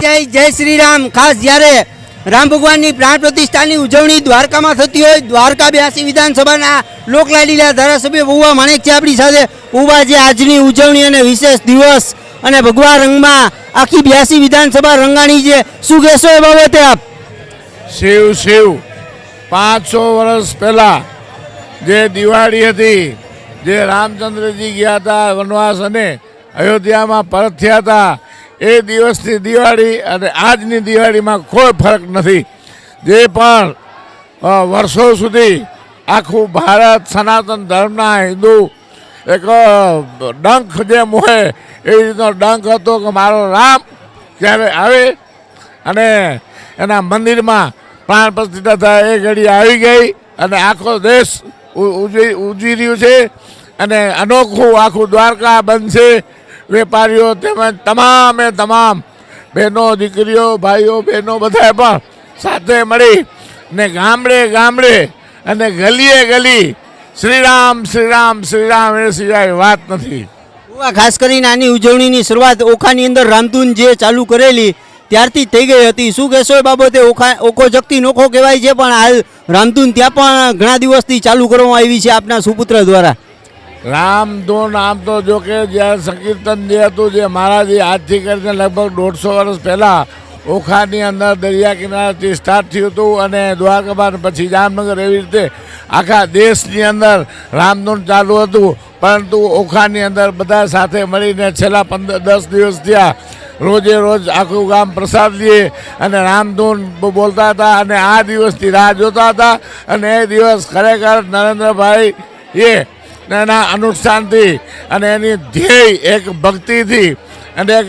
જય જય શ્રી રામ ખાસ જ્યારે રામ ભગવાનની પ્રાણ પ્રતિષ્ઠાની ઉજવણી દ્વારકામાં થતી હોય, દ્વારકા બ્યાસી વિધાનસભાના લોકલાડીલા ધારાસભ્ય બહુવા માણેક છે આપણી સાથે. બહુવા જે આજની ઉજવણી અને વિશેષ દિવસ અને ભગવા રંગમાં આખી બ્યાસી વિધાનસભા રંગાણી છે. શું કહેશો એ બાબતે આપ? શિવ શિવ, પાંચસો વર્ષ પહેલાં જે દિવાળી હતી, જે રામચંદ્રજી ગયા હતા વનવાસ અને અયોધ્યામાં પરત થયા હતા એ દિવસની દિવાળી અને આજની દિવાળીમાં કોઈ ફરક નથી. જે પણ વર્ષો સુધી આખું ભારત સનાતન ધર્મના હિન્દુ એક ડંખ જે મોહે એ રીતનો ડંખ હતો કે મારો રામ ક્યારે આવે અને એના મંદિરમાં પ્રાણ પ્રતિષ્ઠા થાય એ ઘડી આવી ગઈ અને આખો દેશ ઉજવી રહ્યું છે અને અનોખું આખું દ્વારકા બનશે વેપારીઓ તેમજ તમામે તમામ બહેનો, દીકરીઓ, ભાઈઓ, બહેનો બધાએ પણ સાથે મળી ને ગામડે ગામડે અને ગલીએ ગલી શ્રીરામ શ્રીરામ શ્રીરામ એ સિવાય વાત નથી. ખાસ કરીને આની ઉજવણીની શરૂઆત ઓખાની અંદર રામધૂન જે ચાલુ કરેલી ત્યારથી થઈ ગઈ હતી. શું કહેશો એ બાબતે ઓખા ઓખો જગતી નોખો કહેવાય છે, પણ હાલ રામધૂન ત્યાં પણ ઘણા દિવસથી ચાલુ કરવામાં આવી છે આપના સુપુત્ર દ્વારા. રામધૂન આમ તો જો કે જ્યારે સંકીર્તન જે હતું જે મહારાજી આજથી કરીને લગભગ દોઢસો વર્ષ પહેલાં ઓખાની અંદર દરિયા કિનારાથી સ્ટાર્ટ થયું હતું અને દ્વારકાબાદ પછી જામનગર એવી રીતે આખા દેશની અંદર રામધૂન ચાલુ હતું. પરંતુ ઓખાની અંદર બધા સાથે મળીને છેલ્લા પંદર, દસ દિવસ થયા. રોજે રોજ આખું ગામ પ્રસાદ લઈએ અને રામધૂન બોલતા હતા અને આ દિવસથી રાહ જોતા હતા. અને એ દિવસ ખરેખર નરેન્દ્રભાઈ એ એના અનુષ્ઠાનથી અને એની ધ્યેય એક ભક્તિથી અને એક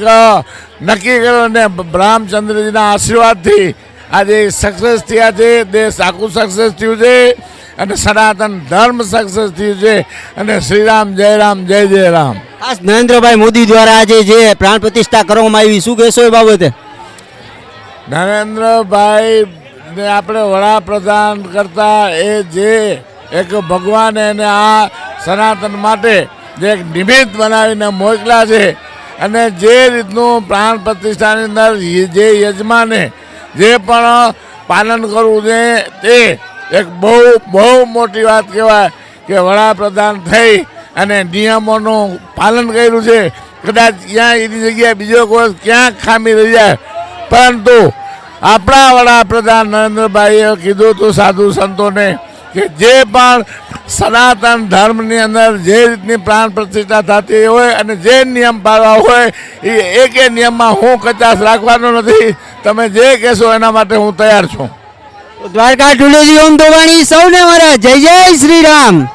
નક્કી કર્યો અને રામચંદ્રજીના આશીર્વાદથી આજે સક્સેસ થયા છે દેશ આખું સક્સેસ થયું છે અને સનાતન ધર્મ સક્સેસ થયું છે અને શ્રીરામ જય રામ જય જય રામ. ખાસ નરેન્દ્રભાઈ મોદી દ્વારા આજે જે પ્રાણ પ્રતિષ્ઠા કરવામાં આવી શું કહેશો એ બાબતે? નરેન્દ્રભાઈ ને આપણે વડાપ્રધાન કરતા એ જે એક ભગવાન એને આ સનાતન માટે જે એક નિમિત્ત બનાવીને મોકલ્યા છે. અને જે રીતનું પ્રાણ પ્રતિષ્ઠાની અંદર જે યજમાને જે પણ પાલન કરવું છે તે એક બહુ બહુ મોટી વાત કહેવાય કે વડાપ્રધાન થઈ અને નિયમોનું પાલન કર્યું છે. કદાચ ક્યાં એની જગ્યાએ બીજો કોઈ ક્યાં ખામી રહી જાય. પરંતુ આપણા વડાપ્રધાન નરેન્દ્રભાઈએ કીધું હતું સાધુ સંતોને કે જે પણ સનાતન ધર્મની અંદર જે રીતની પ્રાણ પ્રતિષ્ઠા થતી હોય અને જે નિયમ પાળવા હોય, એ એકે નિયમમાં હું કચાશ રાખવાનો નથી. તમે જે કહેશો એના માટે હું તૈયાર છું. દ્વારકા ટુલેજી ઓમ દોવાણી સૌને મારા. જય જય શ્રી રામ.